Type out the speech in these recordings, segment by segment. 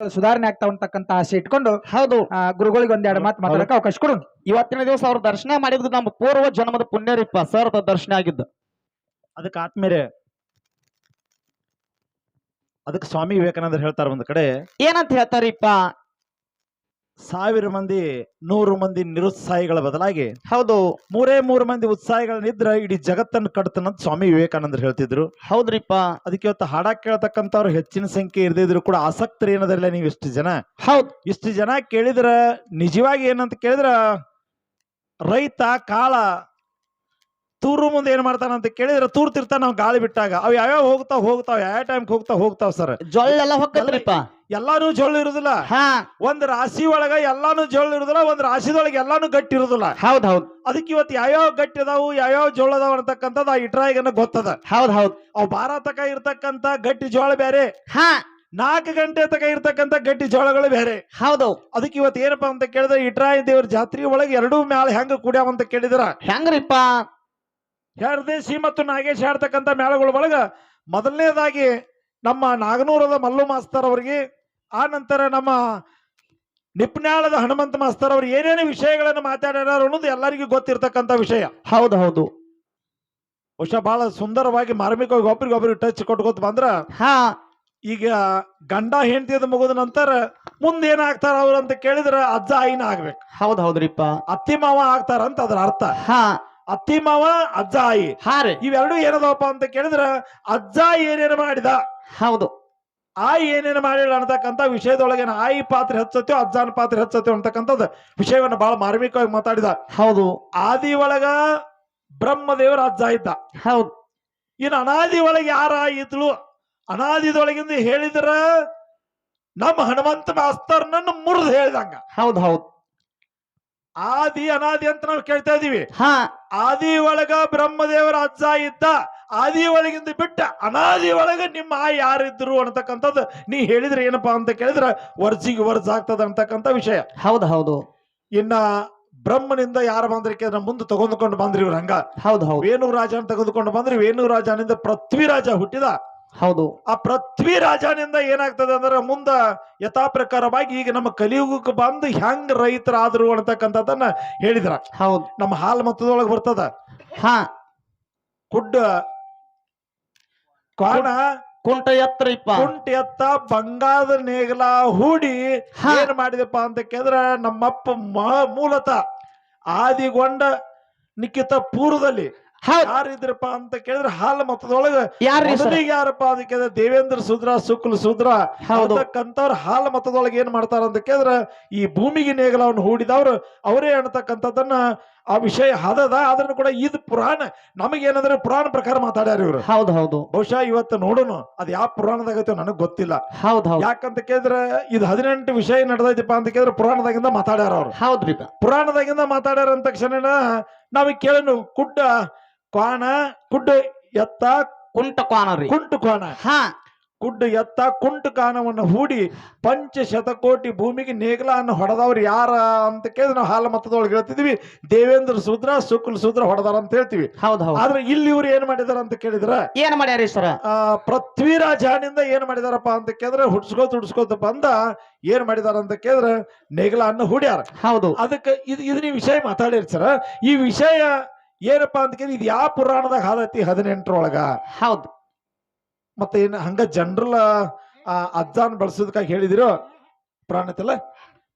ಸುಧಾರಣೆ ಆಗ್ತಾ ಅಂತಕ್ಕಂತ ಆಸೆ ಇಟ್ಕೊಂಡು ಹೌದು. ಗುರುಗಳಿಗೆ ಒಂದೆರಡು ಮಾತು ಮಾತಾಡಕ್ಕೆ ಅವಕಾಶ ಕೊಡು. ಇವತ್ತಿನ ದಿವಸ ಅವ್ರ ದರ್ಶನ ಮಾಡಿದ್ದು ನಮ್ಮ ಪೂರ್ವ ಜನ್ಮದ ಪುಣ್ಯರಿಪ್ಪ ಸರ್ ದರ್ಶನ ಆಗಿದ್ದು. ಅದಕ್ಕೆ ಆತ್ಮೇರೆ ಅದಕ್ಕೆ ಸ್ವಾಮಿ ವಿವೇಕಾನಂದರು ಹೇಳ್ತಾರ ಒಂದ್ ಕಡೆ ಏನಂತ ಹೇಳ್ತಾರಿಪ್ಪ? ಸಾವಿರ ಮಂದಿ ನೂರು ಮಂದಿ ನಿರುತ್ಸಾಹಿಗಳ ಬದಲಾಗಿ ಹೌದು. ಮೂರೇ ಮೂರು ಮಂದಿ ಉತ್ಸಾಹಿಗಳನ್ನಿದ್ರೆ ಇಡೀ ಜಗತ್ತನ್ನು ಕಟ್ತನಂತ ಸ್ವಾಮಿ ವಿವೇಕಾನಂದರು ಹೇಳ್ತಿದ್ರು. ಹೌದ್ರಿಪ್ಪ. ಅದಕ್ಕೆ ಇವತ್ತು ಹಾಡ ಕೇಳ್ತಕ್ಕಂಥವ್ರು ಹೆಚ್ಚಿನ ಸಂಖ್ಯೆ ಇರದಿದ್ರು ಕೂಡ ಆಸಕ್ತರು ಏನದಲ್ಲ ನೀವು ಇಷ್ಟು ಜನ? ಹೌದು. ಇಷ್ಟು ಜನ ಕೇಳಿದ್ರ ನಿಜವಾಗಿ ಏನಂತ ಕೇಳಿದ್ರ ರೈತ ಕಾಳ ತೂರು ಮುಂದೆ ಏನ್ ಮಾಡ್ತಾನಂತ ಕೇಳಿದ್ರೆ ತೂರ್ತಿರ್ತಾನ ನಾವು ಗಾಳಿ ಬಿಟ್ಟಾಗ. ಅವ್ ಯಾವ್ಯಾವ ಹೋಗ್ತಾವ್ ಹೋಗ್ತಾವ್ ಯಾವ ಟೈಮ್ಗೆ ಹೋಗ್ತಾವ್ ಹೋಗ್ತಾವ್ ಸರ್. ಜೊಳ್ಳೆಲ್ಲ ಹೊಕ್ಕತ್ರಿಪ್ಪ ಎಲ್ಲಾನು ಜೊಳ್ಳು ಇರುದಿಲ್ಲ. ಹಾ. ಒಂದ್ ರಾಶಿ ಒಳಗ ಎಲ್ಲಾನು ಜೊಳ್ಳು ಇರುದಿಲ್ಲ ಒಂದ್ ರಾಶಿದೊಳಗೆ ಎಲ್ಲಾನು ಗಟ್ಟಿ ಇರುದಿಲ್ಲ. ಹೌದ್ ಹೌದ್. ಅದಕ್ಕೆ ಇವತ್ತು ಯಾವ್ಯಾವ ಗಟ್ಟಿ ಅದಾವು ಯಾವ್ಯಾವ ಜೋಳ ಅದಾವ ಅಂತಕ್ಕಂಥದ್ದು ಆ ಇಟ್ರಾಯಿಗನ ಗೊತ್ತದ. ಹೌದ್ ಹೌದ್. ಅವ್ ಬಾರ ತಕ ಇರ್ತಕ್ಕಂತ ಗಟ್ಟಿ ಜೋಳ ಬೇರೆ. ಹಾ. ನಾಲ್ಕು ಗಂಟೆ ತಕ ಇರ್ತಕ್ಕಂತ ಗಟ್ಟಿ ಜೋಳಗಳು ಬೇರೆ. ಹೌದು ಅದಕ್ಕೆ ಇವತ್ತು ಏನಪ್ಪಾ ಅಂತ ಕೇಳಿದ್ರೆ ಇಟ್ರಾಯ ದೇವ್ರ ಜಾತ್ರೆ ಒಳಗೆ ಎರಡೂ ಮ್ಯಾಲ ಹೆಂಗ ಕುಡ್ಯಾವ ಅಂತ ಕೇಳಿದ್ರ? ಹೆಂಗ್ರಿಪ್ಪ? ಹರದೇಶಿ ಮತ್ತು ನಾಗೇಶ್ ಆಡ್ತಕ್ಕಂಥ ಮೇಳಗಳ ಒಳಗ ಮೊದಲನೇದಾಗಿ ನಮ್ಮ ನಾಗನೂರದ ಮಲ್ಲು ಮಾಸ್ತರ್ ಅವರಿಗೆ ಆ ನಂತರ ನಮ್ಮ ನಿಪ್ನಾಳದ ಹನುಮಂತ ಮಾಸ್ತರ್ ಅವರು ಏನೇನು ವಿಷಯಗಳನ್ನು ಮಾತಾಡ್ಯಾರ ಅನ್ನೋದು ಎಲ್ಲರಿಗೂ ಗೊತ್ತಿರ್ತಕ್ಕಂಥ ವಿಷಯ. ಹೌದು ಹೌದು. ಬಹುಶಃ ಬಹಳ ಸುಂದರವಾಗಿ ಮಾರ್ಮಿಕವಾಗಿ ಒಬ್ರಿಗೊಬ್ರಿಗೆ ಟಚ್ ಕೊಟ್ಕೋತ ಬಂದ್ರ ಹಾ. ಈಗ ಗಂಡ ಹೆಂಡತಿಯದ ಮುಗಿದ ನಂತರ ಮುಂದೆ ಏನಾಗ್ತಾರ ಅವ್ರು ಅಂತ ಕೇಳಿದ್ರ ಅಜ್ಜ ಆಯಿನ ಆಗ್ಬೇಕು. ಹೌದ್ ಹೌದ್ರಿಪ್ಪ. ಅತ್ತಿ ಮಾವ ಆಗ್ತಾರ ಅಂತ ಅದ್ರ ಅರ್ಥ. ಹಾ. ಅತ್ತಿ ಮಾವ ಅಜ್ಜ ಆಯಿ ಹಾ ರೀ. ಇವೆರಡು ಏನದಪ್ಪ ಅಂತ ಕೇಳಿದ್ರ ಅಜ್ಜ ಏನೇನು ಮಾಡಿದ? ಹೌದು. ಆಯಿ ಏನೇನು ಮಾಡಿಲ್ಲ ಅನ್ನತಕ್ಕಂಥ ವಿಷಯದೊಳಗೆ ಆಯಿ ಪಾತ್ರ ಹೆಚ್ಚತ್ತೋ ಅಜ್ಜಾನ ಪಾತ್ರ ಹೆಚ್ಚತ್ತೋ ಅಂತಕ್ಕಂಥದ್ದು ವಿಷಯವನ್ನ ಬಹಳ ಮಾರ್ಮಿಕವಾಗಿ ಮಾತಾಡಿದ. ಹೌದು. ಆದಿ ಒಳಗ ಬ್ರಹ್ಮದೇವರ ಅಜ್ಜ ಇದ್ದ. ಹೌದು. ಇನ್ನು ಅನಾದಿ ಒಳಗೆ ಯಾರ ಇದ್ಳು ಅನಾದಿದೊಳಗಿಂದ ಹೇಳಿದ್ರ ನಮ್ಮ ಹನುಮಂತ ಮಾಸ್ತರ್ನನ್ನು ಮುರಿದು ಹೇಳಿದಂಗ. ಹೌದು ಹೌದ್. ಆದಿ ಅನಾದಿ ಅಂತ ನಾವು ಕೇಳ್ತಾ ಇದೀವಿ ಹಾ. ಆದಿ ಒಳಗ ಬ್ರಹ್ಮದೇವರ ಅಜ್ಜ ಇದ್ದ ಆದಿ ಒಳಗಿಂದ ಬಿಟ್ಟ ಅನಾದಿ ಒಳಗ ನಿಮ್ಮ ಆ ಯಾರಿದ್ರು ಅನ್ನತಕ್ಕಂಥದ್ದು ನೀ ಹೇಳಿದ್ರೆ ಏನಪ್ಪಾ ಅಂತ ಕೇಳಿದ್ರೆ ವರ್ಜಿಗೆ ವರ್ಜ್ ಆಗ್ತದ ಅಂತಕ್ಕಂಥ ವಿಷಯ. ಹೌದು ಹೌದು. ಇನ್ನ ಬ್ರಹ್ಮನಿಂದ ಯಾರು ಬಂದ್ರೆ ಕೇಳಿದ್ರೆ ಮುಂದೆ ತಗೊಂಡ್ಕೊಂಡು ಬಂದ್ರಿ ಇವ್ರ ಹಂಗ ಹೌದು ಹೌದು. ವೇಣು ರಾಜನ ತಗೊಂಡ್ಕೊಂಡು ಬಂದ್ರಿ ವೇಣು ರಾಜನಿಂದ ಪೃಥ್ವಿರಾಜ ಹುಟ್ಟಿದ. ಹೌದು. ಆ ಪೃಥ್ವಿರಾಜನಿಂದ ಏನಾಗ್ತದೆ ಅಂದ್ರೆ ಮುಂದ ಯಥಾ ಪ್ರಕಾರವಾಗಿ ಈಗ ನಮ್ಮ ಕಲಿಯುಗಕ್ಕೆ ಬಂದು ಹೆಂಗ್ ರೈತರಾದ್ರು ಅನ್ನತಕ್ಕಂಥದ್ದನ್ನ ಹೇಳಿದ್ರ. ಹೌದು. ನಮ್ಮ ಹಾಲು ಮತದೊಳಗೆ ಬರ್ತದ. ಹಾ. ಕುಡ್ಡ ಕಾಣ ಕುಂಟ ಎತ್ತರ ಇಪ್ಪ ಕುಂಟ ಎತ್ತ ಬಂಗಾರದ ನೇಗಲ ಹೂಡಿ. ಏನ್ ಮಾಡಿದಪ್ಪ ಅಂತ ಕೇಳಿದ್ರ ನಮ್ಮಪ್ಪ ಮೂಲತ ಆದಿಗೊಂಡ ನಿಖಿತ ಪೂರ್ವದಲ್ಲಿ ಯಾರಿದ್ರಪ್ಪ ಅಂತ ಕೇಳಿದ್ರೆ ಹಾಲು ಮತದೊಳಗ ಮೊದಲಿಗೆ ಯಾರಪ್ಪ ಅಂತ ಕೇಳಿದ್ರೆ ದೇವೇಂದ್ರ ಶೂದ್ರ ಶುಕ್ಲ ಶೂದ್ರ ಅಂತಕ್ಕಂಥವ್ರ ಹಾಲ್ ಮತದೊಳಗೆ ಏನ್ ಮಾಡ್ತಾರ ಅಂತ ಕೇಳಿದ್ರೆ ಈ ಭೂಮಿಗೆ ನೇಗಲವನ್ನು ಹೂಡಿದವ್ರು ಅವರೇ ಅನ್ನತಕ್ಕಂಥದ್ದನ್ನ ಆ ವಿಷಯ ಹದದ ಆದ್ರೂ ಕೂಡ ಇದು ಪುರಾಣ ನಮಗೇನಂದ್ರೆ ಪುರಾಣ ಪ್ರಕಾರ ಮಾತಾಡ್ಯಾರ ಇವ್ರು. ಹೌದು ಹೌದು. ಬಹುಶಃ ಇವತ್ತು ನೋಡೋಣ ಅದ್ ಯಾವ ಪುರಾಣದಾಗೈತೆ ನನಗ್ ಗೊತ್ತಿಲ್ಲ. ಹೌದು ಹೌದು. ಯಾಕಂತ ಕೇಳಿದ್ರೆ ಇದು ಹದಿನೆಂಟು ವಿಷಯ ನಡೆದೈತಿಪ್ಪ ಅಂತ ಕೇಳಿದ್ರೆ ಪುರಾಣದಾಗಿಂದ ಮಾತಾಡ್ಯಾರ ಅವ್ರು. ಹೌದ್ರಿಪ್ಪ ಪುರಾಣದಾಗಿಂದ ಮಾತಾಡ್ಯಾರ ಅಂತ ತಕ್ಷಣ ನಾವ್ ಕೇಳನು ಕುಡ್ಡ ಕ್ವಾಣ ಕುಡ್ಡ ಎತ್ತ ಕುಂಟ ಕ್ವಾಣ ರೀ. ಕುಂಟು ಕ್ವಾಣ. ಹಾ. ಕುಡ್ಡ ಎತ್ತ ಕುಂಟು ಕಾನವನ್ನು ಹೂಡಿ ಪಂಚ ಶತಕೋಟಿ ಭೂಮಿಗೆ ನೇಗಲನ್ನು ಹೊಡೆದವ್ರು ಯಾರ ಅಂತ ಕೇಳಿದ್ರೆ ನಾವು ಹಾಲ ಮತದೊಳಗೆ ಹೇಳ್ತಿದ್ವಿ. ದೇವೇಂದ್ರ ಸೂದ್ರ ಶುಕ್ಲ ಸೂದ್ರ ಹೊಡೆದಾರ ಅಂತ ಹೇಳ್ತೀವಿ. ಹೌದು ಹೌದ್. ಆದ್ರೆ ಇಲ್ಲಿ ಇವ್ರು ಏನ್ ಮಾಡಿದಾರ ಅಂತ ಕೇಳಿದ್ರ ಏನ್ ಮಾಡ್ಯಾರೀ ಸರ? ಪೃಥ್ವಿರಾಜನಿಂದ ಏನ್ ಮಾಡಿದಾರಪ್ಪ ಅಂತ ಕೇಳಿದ್ರೆ ಹುಡ್ಸ್ಕೋತ ಹುಡ್ಸ್ಕೋತ ಬಂದ ಏನ್ ಮಾಡಿದಾರ ಅಂತ ಕೇಳಿದ್ರೆ ನೇಗಲ ಅನ್ನ ಹೂಡ್ಯಾರ. ಹೌದು. ಅದಕ್ಕೆ ಇದು ನೀವು ವಿಷಯ ಮಾತಾಡಿರಿ ಸರ್. ಈ ವಿಷಯ ಏನಪ್ಪಾ ಅಂತ ಕೇಳಿ ಇದು ಯಾವ ಪುರಾಣದಾಗ ಹಾದೈತಿ ಹದಿನೆಂಟರೊಳಗ? ಹೌದ್. ಮತ್ತೆ ಏನು ಹಂಗ ಜನರಲ್ ಅಜ್ಜಾನ್ ಬಳಸೋದಕ್ಕಾಗಿ ಹೇಳಿದಿರೋ ಪುರಾಣ ಐತಲ್ಲ?